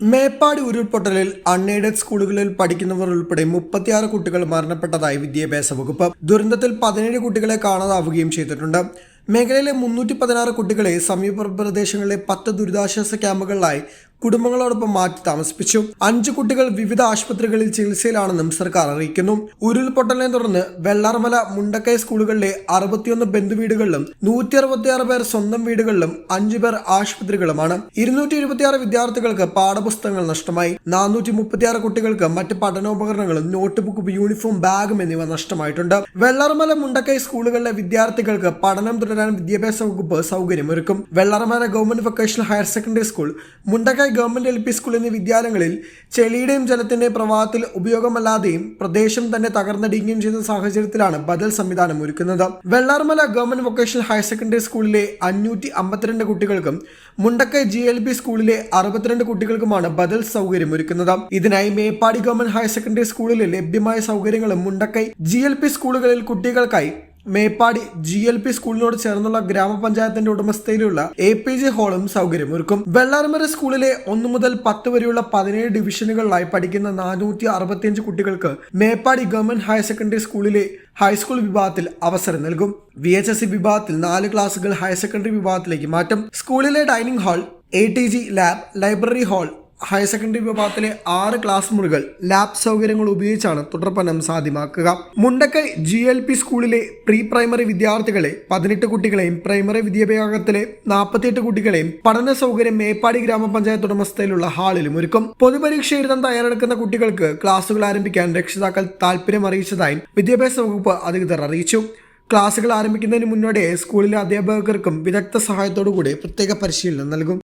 മേപ്പാടി ഉരുൾപൊട്ടലിൽ അൺഎയ്ഡഡ് സ്കൂളുകളിൽ പഠിക്കുന്നവർ ഉൾപ്പെടെ മുപ്പത്തിയാറ് കുട്ടികൾ മരണപ്പെട്ടതായി വിദ്യാഭ്യാസ വകുപ്പ് ദുരന്തത്തിൽ പതിനേഴ് കുട്ടികളെ കാണാതാവുകയും ചെയ്തിട്ടുണ്ട്. മേഖലയിലെ മുന്നൂറ്റി പതിനാറ് കുട്ടികളെ സമീപ പ്രദേശങ്ങളിലെ പത്ത് ദുരിതാശ്വാസ ക്യാമ്പുകളിലായി കുടുംബങ്ങളോടൊപ്പം മാറ്റി താമസിപ്പിച്ചു. അഞ്ചു കുട്ടികൾ വിവിധ ആശുപത്രികളിൽ ചികിത്സയിലാണെന്നും സർക്കാർ അറിയിക്കുന്നു. ഉരുൾപൊട്ടലിനെ തുടർന്ന് വെള്ളാർമല മുണ്ടക്കൈ സ്കൂളുകളിലെ അറുപത്തിയൊന്ന് ബന്ധുവീടുകളിലും നൂറ്റി അറുപത്തിയാറ് പേർ സ്വന്തം വീടുകളിലും അഞ്ചു പേർ ആശുപത്രികളുമാണ് ഇരുന്നൂറ്റി ഇരുപത്തിയാറ് വിദ്യാർത്ഥികൾക്ക് പാഠപുസ്തകങ്ങൾ നഷ്ടമായി. നാനൂറ്റി മുപ്പത്തിയാറ് കുട്ടികൾക്ക് മറ്റ് പഠനോപകരണങ്ങളും നോട്ട് ബുക്കും യൂണിഫോം ബാഗും എന്നിവ നഷ്ടമായിട്ടുണ്ട്. വെള്ളാർമല മുണ്ടക്കൈ സ്കൂളുകളിലെ വിദ്യാർത്ഥികൾക്ക് പഠനം തുടരാൻ വിദ്യാഭ്യാസ വകുപ്പ് സൗകര്യമൊരുക്കും. Vellarmala government vocational higher secondary school Mundakkai government L P school എന്നീ വിദ്യാലയങ്ങളിൽ ചെളിയുടെയും ജലത്തിന്റെ പ്രവാഹത്തിൽ ഉപയോഗമല്ലാതെയും പ്രദേശം തന്നെ തകർന്നടിയുകയും ചെയ്ത സാഹചര്യത്തിലാണ് ബദൽ സംവിധാനം ഒരുക്കുന്നത്. Vellarmala government vocational higher secondary സ്കൂളിലെ അഞ്ഞൂറ്റി അമ്പത്തിരണ്ട് കുട്ടികൾക്കും മുണ്ടക്കൈ ജി എൽ പി സ്കൂളിലെ അറുപത്തിരണ്ട് കുട്ടികൾക്കുമാണ് ബദൽ സൗകര്യം ഒരുക്കുന്നത്. ഇതിനായി മേപ്പാടി ഗവൺമെന്റ് ഹയർ സെക്കൻഡറി സ്കൂളിലെ ലഭ്യമായ സൗകര്യങ്ങളും മുണ്ടക്കൈ ജി എൽ പി സ്കൂളുകളിൽ കുട്ടികൾക്കായി മേപ്പാടി ജി എൽ പി സ്കൂളിനോട് ചേർന്നുള്ള ഗ്രാമപഞ്ചായത്തിന്റെ ഉടമസ്ഥയിലുള്ള എ പി ജെ ഹാളും സൗകര്യമൊരുക്കും. വെള്ളാരമര സ്കൂളിലെ ഒന്നു മുതൽ പത്ത് വരെയുള്ള പതിനേഴ് ഡിവിഷനുകളിലായി പഠിക്കുന്ന നാനൂറ്റി അറുപത്തിയഞ്ച് കുട്ടികൾക്ക് മേപ്പാടി ഗവൺമെന്റ് ഹയർ സെക്കൻഡറി സ്കൂളിലെ ഹൈസ്കൂൾ വിഭാഗത്തിൽ അവസരം നൽകും. വി എച്ച് എസ് സി വിഭാഗത്തിൽ നാല് ക്ലാസുകൾ ഹയർ സെക്കൻഡറി വിഭാഗത്തിലേക്ക് മാറ്റും. സ്കൂളിലെ dining hall A T G lab library hall higher secondary വിഭാഗത്തിലെ ആറ് ക്ലാസ് മുറികൾ ലാബ് സൗകര്യങ്ങൾ ഉപയോഗിച്ചാണ് തുടർപഠനം സാധ്യമാക്കുക. മുണ്ടക്കൈ ജി എൽ പി സ്കൂളിലെ പ്രീ പ്രൈമറി വിദ്യാർത്ഥികളെ പതിനെട്ട് കുട്ടികളെയും പ്രൈമറി വിദ്യാഭ്യാസത്തിലെ നാൽപ്പത്തിയെട്ട് കുട്ടികളെയും പഠന സൗകര്യം മേപ്പാടി ഗ്രാമപഞ്ചായത്ത് ഉടമസ്ഥയിലുള്ള ഹാളിലും ഒരുക്കും. പൊതുപരീക്ഷ എഴുതാൻ തയ്യാറെടുക്കുന്ന കുട്ടികൾക്ക് ക്ലാസുകൾ ആരംഭിക്കാൻ രക്ഷിതാക്കൾ താല്പര്യം അറിയിച്ചതായും വിദ്യാഭ്യാസ വകുപ്പ് അധികൃതർ അറിയിച്ചു. ക്ലാസുകൾ ആരംഭിക്കുന്നതിന് മുന്നോടിയായി സ്കൂളിലെ അധ്യാപകർക്കും വിദഗ്ധ സഹായത്തോടു കൂടി പ്രത്യേക പരിശീലനം നൽകും.